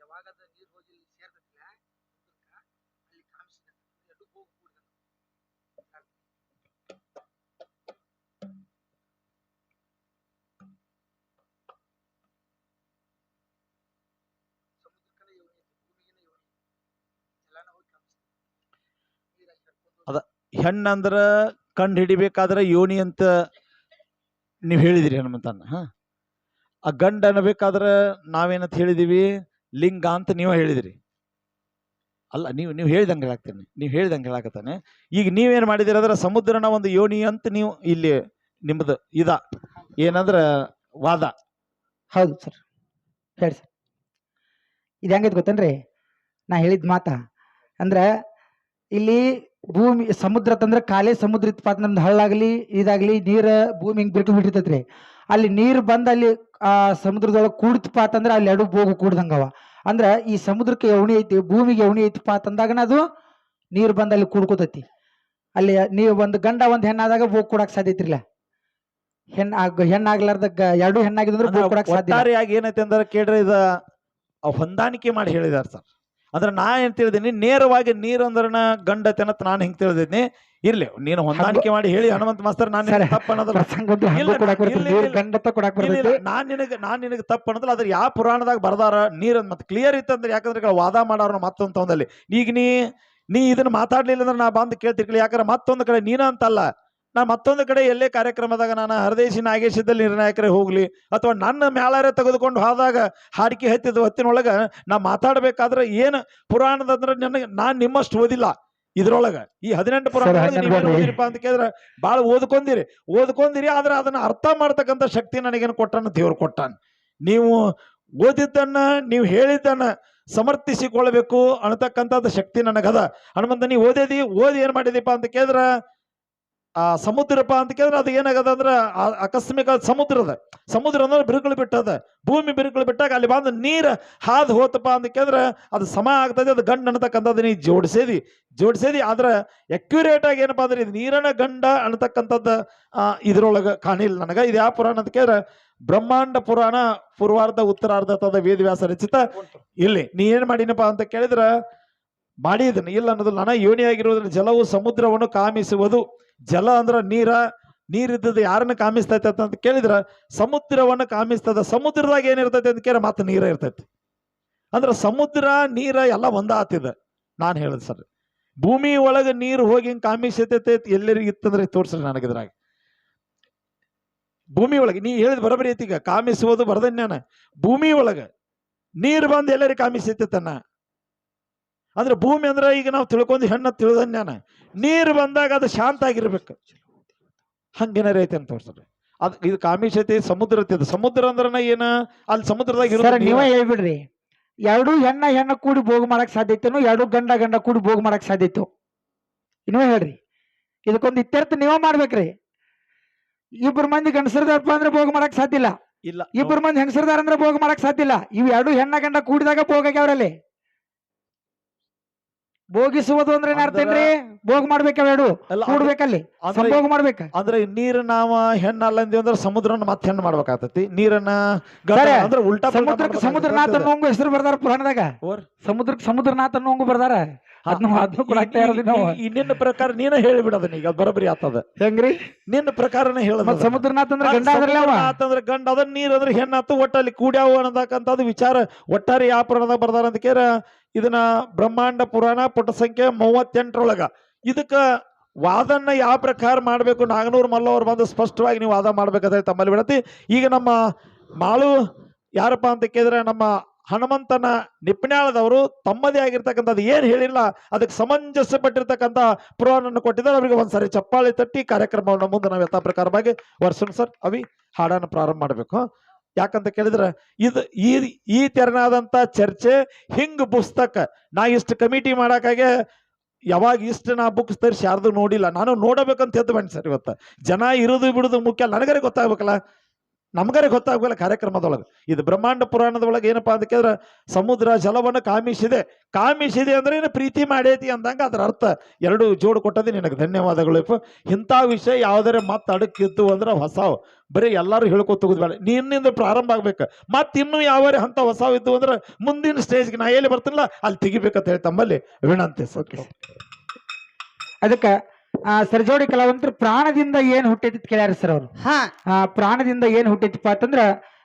ಯಾವಾಗದ ನೀರ್ ಹೋಗಿ ಸೇರ್ತೈತಿಲ್ಲ ಅಲ್ಲಿ ಕಾಮಿಸಿದ ಎರಡು ಹೋಗಿ ಕೂಡಿದ ಸಮುದ್ರಕ್ಕನ ಯೋನಿ ಐತಿ ಭೂಮಿಗಿನ ಯೋನಿ ಜಲನ ಹೋಗಿ ಕಾಮಿಸಿದ ನೀರಲ್ಲಿ ಕರ್ಕೊಂಡು ಹೆಣ್ಣಂದ್ರ ಕಂಡು ಹಿಡಿಬೇಕಾದ್ರೆ ಯೋನಿ ಅಂತ ನೀವು ಹೇಳಿದಿರಿ ಹನುಮಂತನ ಹಾಂ? ಆ ಗಂಡ ಅನ್ನಬೇಕಾದ್ರೆ ನಾವೇನಂತ ಹೇಳಿದೀವಿ? ಲಿಂಗ ಅಂತ ನೀವು ಹೇಳಿದಿರಿ. ಅಲ್ಲ, ನೀವು ನೀವು ಹೇಳ್ದಂಗೆ ಹೇಳಾಕ್ತೇನೆ, ನೀವು ಹೇಳ್ದಂಗೆ ಹೇಳಾಕತ್ತಾನೆ. ಈಗ ನೀವೇನು ಮಾಡಿದಿರ ಅಂದ್ರೆ ಸಮುದ್ರನ ಒಂದು ಯೋನಿ ಅಂತ ನೀವು ಇಲ್ಲಿ ನಿಮ್ಮದು ಇದ, ಏನಂದ್ರ ವಾದ. ಹೌದು ಸರ್, ಹೇಳಿ ಸರ್. ಇದು ಹೆಂಗೈತೆ ಗೊತ್ತೇನ್ರಿ? ನಾ ಹೇಳಿದ ಮಾತಾ, ಅಂದ್ರೆ ಇಲ್ಲಿ ಭೂಮಿ, ಸಮುದ್ರ ತಂದ್ರೆ ಖಾಲಿ ಸಮುದ್ರ ಇತ್ತಪ್ಪ ಅಂತ ನಮ್ದು ಹಳ್ಳಾಗ್ಲಿ, ಇದಾಗ್ಲಿ, ನೀರ ಭೂಮಿ ಹಿಂಗ್ ಬಿಟ್ಟು ಬಿಟ್ಟಿರ್ತೈತ್ರಿ ಅಲ್ಲಿ ನೀರು ಬಂದು ಅಲ್ಲಿ, ಆ, ಸಮುದ್ರದೊಳಗೆ ಕೂಡ್ತಪ್ಪ ಅಂತಂದ್ರೆ ಅಲ್ಲಿ ಎರಡು ಬೋಗು ಕೂಡ್ದಂಗವ ಅಂದ್ರೆ ಈ ಸಮುದ್ರಕ್ಕೆ ಎವಣಿ ಐತಿ, ಭೂಮಿಗೆ ಎವಣಿ ಐತಿಪ್ಪ ಅಂತಂದಾಗನ ಅದು ನೀರು ಬಂದು ಅಲ್ಲಿ ಕೂಡ್ಕೋತೈತಿ. ಅಲ್ಲಿ ನೀವು ಒಂದು ಗಂಡ ಒಂದು ಹೆಣ್ಣಾದಾಗ ಬೋಗ್ ಕೂಡಕ್ ಸಾಧ್ಯತಿರ್ಲ ಇಲ್ಲ ಹೆಣ್ ಆಗ, ಹೆಣ್ಣಾಗ್ಲಾರ್ದ ಎರಡು ಹೆಣ್ಣಾಗಿದ್ರೆ ಬೋಗ್ ಕೊಡಕ್ ಸಾಧ್ಯ ಏನೈತೆ ಅಂದ್ರೆ ಕೇಳ್ರಿ, ಇದ ಹೊಂದಾಣಿಕೆ ಮಾಡಿ ಹೇಳಿದಾರ ಸರ್. ಅಂದ್ರೆ ನಾ ಏನ್ ತಿಳಿದೀನಿ ನೇರವಾಗಿ ನೀರಂದ್ರನ ಗಂಡತನ ಗಂಡತೆ ಅಂತ ನಾನು ಹಿಂಗ್ ತಿಳಿದಿದ್ನಿ. ಇರ್ಲಿ ನೀನು ಹೊಂದಾಣಿಕೆ ಮಾಡಿ ಹೇಳಿ ಹನುಮಂತ ಮಾಸ್ತರ್ ನಾನು. ತಪ್ಪ ಅನ್ನೋದಲ್ಲ. ನಾನ್ ನಿನಗ ನಾನ್ ನಿನಗೆ ತಪ್ಪ ಅನ್ನೋದಿಲ್ಲ ಅದ್ರ ಯಾವ ಪುರಾಣದಾಗ ಬರ್ದಾರ ನೀರ್ ಅಂತ ಮತ್ತೆ ಕ್ಲಿಯರ್ ಇತ್ತಂದ್ರೆ ಯಾಕಂದ್ರೆ ವಾದ ಮಾಡಾರ ಮತ್ತೊಂದು ಈಗ ನೀ ನೀ ಇದನ್ನ ಮಾತಾಡ್ಲಿಲ್ಲ ಅಂದ್ರೆ ನಾ ಬಂದು ಕೇಳ್ತಿರ್ಲಿ ಯಾಕಂದ್ರೆ ಮತ್ತೊಂದು ಕಡೆ ನೀನ ಅಂತಲ್ಲ. ನಾ ಮತ್ತೊಂದು ಕಡೆ ಎಲ್ಲೇ ಕಾರ್ಯಕ್ರಮದಾಗ ನಾನು ಹರದೇಶಿ ನಾಗೇಶದಲ್ಲಿ ನಿರ್ಣಾಯಕರೇ ಹೋಗ್ಲಿ ಅಥವಾ ನನ್ನ ಮ್ಯಾಲಾರೆ ತೆಗೆದುಕೊಂಡು ಹೋದಾಗ ಹಾಡಿಕೆ ಹತ್ತಿದ ಹೊತ್ತಿನೊಳಗೆ ನಾ ಮಾತಾಡ್ಬೇಕಾದ್ರೆ ಏನು ಪುರಾಣದ ಅಂದ್ರೆ ನನಗೆ ನಾನು ನಿಮ್ಮಷ್ಟು ಓದಿಲ್ಲ. ಇದ್ರೊಳಗ ಈ ಹದಿನೆಂಟು ಪುರಾಣ ಓದಿರಪ್ಪ ಅಂತ ಕೇಳಿದ್ರೆ ಭಾಳ ಓದ್ಕೊಂಡಿರಿ ಓದ್ಕೊಂಡಿರಿ ಆದ್ರೆ ಅದನ್ನ ಅರ್ಥ ಮಾಡ್ತಕ್ಕಂಥ ಶಕ್ತಿ ನನಗೇನು ಕೊಟ್ಟಾನ ದೇವ್ರು ಕೊಟ್ಟಾನ. ನೀವು ಓದಿದ್ದನ್ನ ನೀವು ಹೇಳಿದ್ದನ್ನ ಸಮರ್ಥಿಸಿಕೊಳ್ಬೇಕು ಅನ್ನತಕ್ಕಂಥದ್ದು ಶಕ್ತಿ ನನಗದ. ಹನುಮಂತ ನೀವು ಓದಿದಿ ಓದಿ ಏನು ಮಾಡಿದಿಪ್ಪ ಅಂತ ಕೇಳಿದ್ರ ಆ ಸಮುದ್ರಪ್ಪ ಅಂತ ಕೇಳಿದ್ರೆ ಅದು ಏನಾಗದ ಅಂದ್ರೆ ಆಕಸ್ಮಿಕ ಸಮುದ್ರದ ಸಮುದ್ರ ಅಂದ್ರೆ ಬಿರುಕುಳು ಬಿಟ್ಟದ. ಭೂಮಿ ಬಿರುಕುಳು ಬಿಟ್ಟಾಗ ಅಲ್ಲಿ ಬಂದು ನೀರು ಹಾದು ಹೋತಪ್ಪ ಅಂತ ಕೇಳಿದ್ರೆ ಅದು ಸಮ ಆಗ್ತದೆ ಅದು ಗಂಡ ಅನ್ನತಕ್ಕಂಥದ್ದು ನೀ ಜೋಡಿಸೇದಿ. ಜೋಡಿಸೇದಿ ಆದ್ರೆ ಅಕ್ಯುರೇಟ್ ಆಗಿ ಏನಪ್ಪಾ ಅಂದ್ರೆ ಇದು ನೀರನ ಗಂಡ ಅನ್ನತಕ್ಕಂಥದ್ದು ಇದ್ರೊಳಗೆ ಇದ್ರೊಳಗ ಕಾಣಿಲ್ಲ. ನನಗ ಇದು ಯಾವ ಪುರಾಣ ಅಂತ ಕೇಳಿದ್ರೆ ಬ್ರಹ್ಮಾಂಡ ಪುರಾಣ ಪೂರ್ವಾರ್ಧ ಉತ್ತರಾರ್ಧ ತದ ವೇದವ್ಯಾಸ ರಚಿತ. ಇಲ್ಲಿ ನೀ ಏನ್ ಮಾಡಿನಪ್ಪ ಅಂತ ಕೇಳಿದ್ರ ಮಾಡಿದನು ಇಲ್ಲ ಅನ್ನೋದಿಲ್ಲ ನನ ಯೋನಿಯಾಗಿರೋದ್ರ ಜಲವು ಸಮುದ್ರವನ್ನು ಕಾಮಿಸುವುದು. ಜಲ ಅಂದ್ರೆ ನೀರ, ನೀರಿದ್ದದ್ದು ಯಾರನ್ನ ಕಾಮಿಸ್ತೈತೆ ಅಂತ ಕೇಳಿದ್ರೆ ಸಮುದ್ರವನ್ನು ಕಾಮಿಸ್ತದ ಸಮುದ್ರದಾಗ ಏನಿರ್ತೈತೆ ಅಂತ ಕೇಳಿ ಮತ್ತೆ ನೀರ ಇರ್ತೈತೆ. ಅಂದ್ರೆ ಸಮುದ್ರ, ನೀರ ಎಲ್ಲ ಒಂದ ನಾನು ಹೇಳಿದೆ ಸರ್, ಭೂಮಿ ಒಳಗೆ ನೀರು ಹೋಗಿ ಹಿಂಗೆ ಕಾಮಿಸತೈತೆ ಎಲ್ಲರಿಗೆ ಇತ್ತಂದ್ರೆ ತೋರ್ಸ್ರಿ ನನಗಿದ್ರಾಗ ಭೂಮಿ ಒಳಗೆ, ನೀ ಹೇಳಿದ ಬರಬರಿ ಐತಿ ಈಗ, ಕಾಮಿಸುವುದು ಬರದನ್ಯಾನ ಭೂಮಿ ಒಳಗೆ ನೀರು ಬಂದು ಎಲ್ಲರಿಗೆ ಕಾಮಿಸತೈತನ್ನ ಅಂದ್ರೆ ಭೂಮಿ ಅಂದ್ರೆ ಈಗ ನಾವು ತಿಳ್ಕೊಂಡು ಹೆಣ್ಣ ತಿಳಿದನ್ಯಾನ ನೀರು ಬಂದಾಗ ಅದು ಶಾಂತ ಆಗಿರ್ಬೇಕು ಹಂಗೇನಾರ ಐತೆ ಅಂತ ತೋರ್ಸ್ರಿ. ಅದ್ ಇದು ಕಾಮಿಷತೆ ಸಮುದ್ರ ಅದು. ಸಮುದ್ರ ಅಂದ್ರನ ಏನ? ಅಲ್ಲಿ ಸಮುದ್ರದಾಗ ಇರೋದು ನೀವೇ ಹೇಳ್ಬಿಡ್ರಿ. ಎರಡು ಹೆಣ್ಣ ಹೆಣ್ಣ ಕೂಡಿ ಭೋಗ ಮಾಡಕ್ ಸಾಧ್ಯ ಐತೇನು ಎರಡು ಗಂಡ ಗಂಡ ಕೂಡಿ ಭೋಗ ಮಾಡಕ್ ಸಾಧ್ಯ ಇತ್ತು. ನೀವೇ ಹೇಳ್ರಿ. ಇದಕ್ಕೊಂದು ಇತ್ಯರ್ಥ ನೀವೇ ಮಾಡ್ಬೇಕ್ರಿ. ಇಬ್ಬರು ಮಂದಿ ಗಂಡಸರ್ದಾರಪ್ಪ ಅಂದ್ರೆ ಭೋಗ ಮಾಡಕ್ ಸಾಧ್ಯ ಇಲ್ಲ. ಇಲ್ಲ. ಇಬ್ಬರು ಮಂದಿ ಹೆಂಗಸರ್ದಾರ ಅಂದ್ರೆ ಭೋಗ ಮಾಡಕ್ ಸಾಧ್ಯ ಇಲ್ಲ. ಇವ್ ಎರಡು ಹೆಣ್ಣ ಗಂಡ ಕೂಡಿದಾಗ ಭೋಗ ಆಗ್ಯಾವ್ರಲ್ಲಿ. ಭೋಗಿಸುವುದು ಅಂದ್ರೆ ಏನಾರ್ತೇನ್ರಿ ಭೋಗ ಮಾಡ್ಬೇಕ ಎರಡು. ಅಲ್ಲ, ಅದು- ಕೂಡ್ಬೇಕಲ್ಲಿ. ಸಂಭೋಗ ಮಾಡ್ಬೇಕ. ಅಂದ್ರೆ ನೀರ್ ನಾವ ಹೆಣ್ಣ ಅಲ್ಲಂದಿ ಅಂದ್ರೆ ಸಮುದ್ರನ ಮತ್ತೆ ಹೆಣ್ಣು ಮಾಡ್ಬೇಕಾಗ್ತತಿ. ನೀರನ್ನ. ಅಂದ್ರೆ ಉಲ್ಟಾ ಸಮುದ್ರ ಸಮುದ್ರಕ್ಕೆ ಸಮುದ್ರನಾಥ ನೋಂಗು ಅನ್ನೋಂಗು ಹೆಸರು ಬರ್ದಾರ ಪುರಾಣದಾಗ. ಸಮುದ್ರಕ್ಕೆ ಸಮುದ್ರನಾಥ ಅನ್ನೋಂಗು ಬರ್ದಾರ? ಅದ್ನ ಅದ್ನು ಕೊಡಾಕ್ತಾ ಇರೋದು ನಾವು. ಈ- ನಿನ್ನ ಪ್ರಕಾರ ನೀನ ಹೇಳಿಬಿಡ ಈಗ ಬರೋಬ್ಬರಿ ಆತದ. ಹೆಂಗ್ರಿ? ನಿನ್ನ ಪ್ರಕಾರನೇ ಹೇಳದ ಮತ್ ಸಮುದ್ರನಾಥ ಅಂದ್ರೆ ಗಂಡ ಅದ್ರಲ್ಲ ಅವ? ಆತಂದ್ರೆ ಗಂಡ ಅದನ್ನ ನೀರ್ ಅಂದ್ರೆ ಹೆಣ್ಣಾತು ಒಟ್ಟಲ್ಲಿ ಕೂಡ್ಯಾವ ಅನ್ನತಕ್ಕಂಥದ್ದು ವಿಚಾರ ಒಟ್ಟಾರೆ ಯಾವ ಪುರಾಣದಾಗ ಬರ್ದಾರ ಅಂತ ಕೇರ ಇದನ್ನ ಬ್ರಹ್ಮಾಂಡ ಪುರಾಣ ಪುಟ ಸಂಖ್ಯೆ ಮೂವತ್ತೆಂಟರೊಳಗ. ಇದಕ್ಕ ವಾದನ್ನ ಯಾವ ಪ್ರಕಾರ ಮಾಡಬೇಕು ನಾಗನೂರು ಮಲ್ಲ ಅವ್ರು ಬಂದು ಸ್ಪಷ್ಟವಾಗಿ ನೀವು ವಾದ ಮಾಡ್ಬೇಕಾದ್ರೆ ತಮ್ಮಲ್ಲಿ ಬಿಡತಿ ಈಗ ನಮ್ಮ ಮಾಳು ಯಾರಪ್ಪ ಅಂತ ಕೇಳಿದ್ರೆ ನಮ್ಮ ಹನುಮಂತನ ನಿಪ್ಣ್ಯಾಳದವರು ತಮ್ಮದೇ ಆಗಿರ್ತಕ್ಕಂಥದ್ದು ಏನು ಹೇಳಿಲ್ಲ, ಅದಕ್ಕೆ ಸಮಂಜಸ ಪಟ್ಟಿರ್ತಕ್ಕಂಥ ಪುರಾಣವನ್ನು ಕೊಟ್ಟಿದ್ದಾರೆ. ಅವರಿಗೆ ಒಂದ್ಸರಿ ಚಪ್ಪಾಳೆ ತಟ್ಟಿ ಕಾರ್ಯಕ್ರಮವನ್ನು ಮುಂದೆ ನಾವು ಯಥಾ ಪ್ರಕಾರವಾಗಿ ವರ್ಷನ್ ಸರ್. ಅವಿ, ಹಾಡನ್ನು ಪ್ರಾರಂಭ ಮಾಡಬೇಕು. ಯಾಕಂತ ಕೇಳಿದ್ರೆ, ಇದು ಈ ಈ ತೆರನಾದಂಥ ಚರ್ಚೆ ಹಿಂಗ್ ಪುಸ್ತಕ. ನಾ ಇಷ್ಟು ಕಮಿಟಿ ಮಾಡೋಕ್ಕಾಗೆ ಯಾವಾಗ ಇಷ್ಟು ನಾ ಬುಕ್ಸ್ ತರಿಸಿ ಯಾರ್ದು ನೋಡಿಲ್ಲ. ನಾನು ನೋಡಬೇಕಂತ ಎದ್ದು ಬನ್ನಿ ಸರ್ ಇವತ್ತು. ಜನ ಇರೋದು ಬಿಡುದು ಮುಖ್ಯ. ನನಗರೆ ಗೊತ್ತಾಗ್ಬೇಕಲ್ಲ. ನಮಗರೆ ಗೊತ್ತಾಗಬೇಕಲ್ಲ ಕಾರ್ಯಕ್ರಮದೊಳಗೆ. ಇದು ಬ್ರಹ್ಮಾಂಡ ಪುರಾಣದೊಳಗೆ ಏನಪ್ಪ ಅಂತ ಕೇಳಿದ್ರೆ ಸಮುದ್ರ ಜಲವನ್ನು ಕಾಮಿಸಿದೆ. ಕಾಮಿಸಿದೆ ಅಂದ್ರೆ ಏನು ಪ್ರೀತಿ ಮಾಡೈತಿ ಅಂದಂಗ ಅದ್ರ ಅರ್ಥ. ಎರಡು ಜೋಡು ಕೊಟ್ಟದೆ ನಿನಗೆ ಧನ್ಯವಾದಗಳು. ಇಂಥ ವಿಷಯ ಯಾವ್ದಾರೆ ಮತ್ತೆ ಅಡಕ್ಕಿದ್ದು ಅಂದ್ರೆ ಹೊಸವು. ಬರೀ ಎಲ್ಲರೂ ಹೇಳ್ಕೊತ ಬೇಡ. ನಿನ್ನಿಂದ ಪ್ರಾರಂಭ ಆಗ್ಬೇಕು. ಮತ್ತೆ ಇನ್ನೂ ಯಾವ್ಯಾರ ಅಂತ ಹೊಸ ಇದ್ದು ಅಂದ್ರೆ ಮುಂದಿನ ಸ್ಟೇಜ್ಗೆ ನಾ ಎಲ್ಲಿ ಬರ್ತೀನಲ್ಲ, ಅಲ್ಲಿ ತೆಗಿಬೇಕಂತ ಹೇಳಿ ತಮ್ಮಲ್ಲಿ ವಿನಂತಿ ಅದಕ್ಕ ಆ ಸರ್ಜೋಡಿ ಕಲಾವಂತರು ಪ್ರಾಣದಿಂದ ಏನ್ ಹುಟ್ಟೈತಿ ಕೇಳ್ಯಾರ ಸರ್ ಅವರು? ಹಾ. ಆ ಪ್ರಾಣದಿಂದ ಏನ್ ಹುಟ್ಟೈತಿಪ್ಪ ಅಂತಂದ್ರ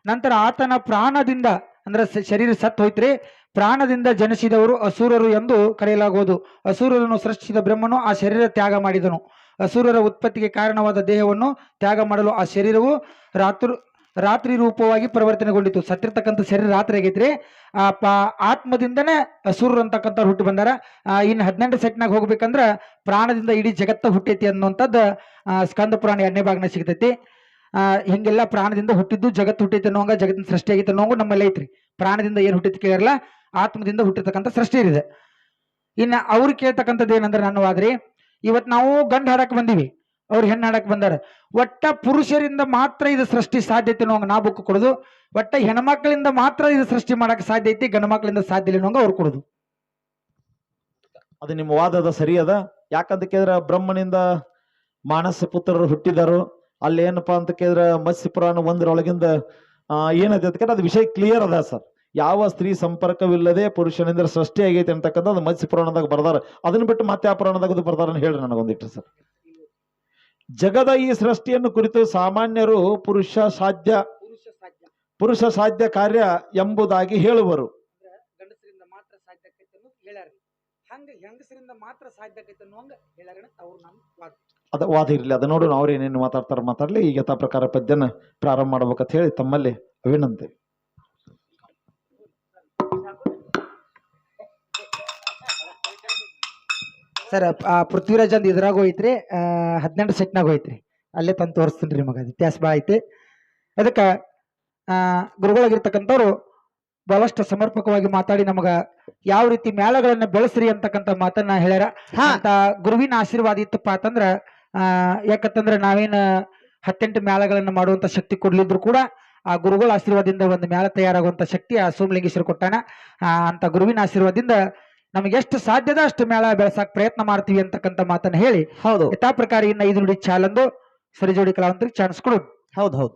ನಂತರ ಆತನ ಪ್ರಾಣದಿಂದ ಅಂದ್ರ ಶರೀರ ಸತ್ ಹೋಯ್ತ್ರಿ ಪ್ರಾಣದಿಂದ ಜನಿಸಿದವರು ಅಸುರರು ಎಂದು ಕರೆಯಲಾಗುವುದು. ಅಸುರರನ್ನು ಸೃಷ್ಟಿಸಿದ ಬ್ರಹ್ಮನು ಆ ಶರೀರ ತ್ಯಾಗ ಮಾಡಿದನು. ಅಸುರರ ಉತ್ಪತ್ತಿಗೆ ಕಾರಣವಾದ ದೇಹವನ್ನು ತ್ಯಾಗ ಮಾಡಲು ಆ ಶರೀರವು ರಾತ್ರಿ ರಾತ್ರಿ ರೂಪವಾಗಿ ಪರಿವರ್ತನೆಗೊಂಡಿತು. ಸತ್ತಿರ್ತಕ್ಕಂಥ ಶರೀರ ರಾತ್ರಿ ಆಗೈತ್ರಿ. ಆ, ಪ, ಆತ್ಮದಿಂದನೇ ಅಸುರರು ಅಂತಕ್ಕಂಥವ್ರು ಹುಟ್ಟಿ ಬಂದಾರ. ಇನ್ನು ಹದಿನೆಂಟು ಸೆಟ್ನಾಗ ಹೋಗ್ಬೇಕಂದ್ರ ಪ್ರಾಣದಿಂದ ಇಡೀ ಜಗತ್ತ ಹುಟ್ಟೈತಿ ಅನ್ನುವಂಥದ್ದು ಸ್ಕಂದ ಪುರಾಣ ಎರಡನೇ ಭಾಗನ ಸಿಗ್ತೈತಿ. ಹಿಂಗೆಲ್ಲ ಪ್ರಾಣದಿಂದ ಹುಟ್ಟಿದ್ದು ಜಗತ್ತು ಹುಟ್ಟೈತಿ ಅನ್ನೋಂಗ ಜಗತ್ತಿನ ಸೃಷ್ಟಿ ಆಗೈತೆ ಅನ್ನೋಂಗು ನಮ್ಮಲ್ಲಿ ಐತ್ರಿ. ಪ್ರಾಣದಿಂದ ಏನು ಹುಟ್ಟೈತಿ ಕೇಳಿರಲ್ಲ, ಆತ್ಮದಿಂದ ಹುಟ್ಟಿರ್ತಕ್ಕಂಥ ಸೃಷ್ಟಿ ಇದೆ ಇನ್ನು ಅವ್ರು ಕೇಳ್ತಕ್ಕಂಥದ್ದು ಏನಂದ್ರೆ ನನ್ನ ವಾದ್ರಿ ಇವತ್ತು ನಾವು ಗಂಡ ಹಾಡಕ್ಕೆ ಬಂದೀವಿ. ಅವ್ರು ಹೆಣ್ಣಾಡಕ್ ಬಂದಾರ. ಒಟ್ಟ ಪುರುಷರಿಂದ ಮಾತ್ರ ಇದು ಸೃಷ್ಟಿ ಸಾಧ್ಯತೆ ಅನ್ನೋಂಗ ನಾ ಬುಕ್ ಕೊಡೋದು. ಒಟ್ಟ ಹೆಣ್ಮಕ್ಳಿಂದ ಮಾತ್ರ ಇದು ಸೃಷ್ಟಿ ಮಾಡಕ್ ಸಾಧ್ಯ ಐತಿ ಗಂಡ ಮಕ್ಳಿಂದ ಸಾಧ್ಯ ಇಲ್ಲ ಅವ್ರು ಕೊಡುದು. ಅದು ನಿಮ್ಮ ವಾದದ ಸರಿ ಅದ. ಯಾಕಂತ ಕೇಳಿದ್ರೆ ಬ್ರಹ್ಮನಿಂದ ಮಾನಸ ಪುತ್ರರು ಹುಟ್ಟಿದರು. ಅಲ್ಲಿ ಏನಪ್ಪಾ ಅಂತ ಕೇಳಿದ್ರೆ ಮತ್ಸ್ಯ ಪುರಾಣ ಒಂದರೊಳಗಿಂದ ಏನೈತೆ ಅದಕ್ಕೆ ಅದು ವಿಷಯ ಕ್ಲಿಯರ್ ಅದ ಸರ್. ಯಾವ ಸ್ತ್ರೀ ಸಂಪರ್ಕವಿಲ್ಲದೆ ಪುರುಷನಿಂದ ಸೃಷ್ಟಿ ಆಗೈತೆ ಅಂತಕ್ಕಂಥದ್ದು ಮತ್ಸ್ಯ ಪುರಾಣದಾಗ ಬರ್ದಾರ. ಅದನ್ನ ಬಿಟ್ಟು ಮತ್ತೆ ಆ ಪುರಾಣದಾಗ ಬರ್ದಾರ ಹೇಳ್ರಿ ನನಗೊಂದಿಟ್ಟು ಸರ್. ಜಗದ ಈ ಸೃಷ್ಟಿಯನ್ನು ಕುರಿತು ಸಾಮಾನ್ಯರು ಪುರುಷ ಸಾಧ್ಯ ಪುರುಷ ಸಾಧ್ಯ. ಕಾರ್ಯ ಎಂಬುದಾಗಿ ಹೇಳುವರು. ಅದ ವಾದ ಇರಲಿ. ಅದ ನೋಡೋಣ ಅವ್ರು ಏನೇನು ಮಾತಾಡ್ತಾರ ಮಾತಾಡ್ಲಿ. ಈಗ ಯಥಾ ಪ್ರಕಾರ ಪದ್ಯನ ಪ್ರಾರಂಭ ಮಾಡ್ಬೇಕಂತ ಹೇಳಿ ತಮ್ಮಲ್ಲಿ ವಿನಂತಿ ಸರ್ ಆ ಪೃಥ್ವಿರಾಜ್ ಅಂದ್ ಇದ್ರಾಗ ಹೋಯ್ತ್ರಿ ಹದಿನೆಂಟು ಸೆಟ್ನಾಗ ಹೋಯ್ತ್ರಿ. ಅಲ್ಲೇ ತಂದು ತೋರಿಸ್ತೀನಿ ರೀ ನಿಮಗೆ ಇತಿಹಾಸ ಭಾಳ ಐತಿ. ಅದಕ್ಕೆ ಗುರುಗಳಾಗಿರ್ತಕ್ಕಂಥವ್ರು ಬಹಳಷ್ಟು ಸಮರ್ಪಕವಾಗಿ ಮಾತಾಡಿ ನಮಗ ಯಾವ ರೀತಿ ಮೇಳಗಳನ್ನ ಬೆಳೆಸ್ರಿ ಅಂತಕ್ಕಂಥ ಮಾತನ್ನ ಹೇಳ್ಯಾರ. ಅಂತ ಗುರುವಿನ ಆಶೀರ್ವಾದ ಇತ್ತಪ್ಪ ಅಂತಂದ್ರ ಆ ಯಾಕಂತಂದ್ರ ನಾವೇನ ಹತ್ತೆಂಟು ಮೇಳಗಳನ್ನ ಮಾಡುವಂತ ಶಕ್ತಿ ಕೊಡ್ಲಿದ್ರು ಕೂಡ ಆ ಗುರುಗಳ ಆಶೀರ್ವಾದದಿಂದ ಒಂದು ಮೇಳ ತಯಾರಾಗುವಂತ ಶಕ್ತಿ ಆ ಸೋಮಲಿಂಗೇಶ್ವರ ಕೊಟ್ಟಾನ. ಅಂತ ಗುರುವಿನ ಆಶೀರ್ವಾದದಿಂದ ನಮ್ಗೆ ಎಷ್ಟು ಸಾಧ್ಯದ ಅಷ್ಟು ಮೇಳ ಬೆಳೆಸಕ್ ಪ್ರಯತ್ನ ಮಾಡ್ತೀವಿ ಅಂತಕ್ಕಂಥ ಮಾತನ್ನ ಹೇಳಿ ಹೌದು. ಯಥಾ ಪ್ರಕಾರ ಇನ್ನ ಐದು ನುಡಿ ಚಾಲಂದು ಸರಿಜೋಡಿ ಕಲಾವಂತರಿಗೆ ಚಾನ್ಸ್ ಕೊಡು. ಹೌದು ಹೌದು.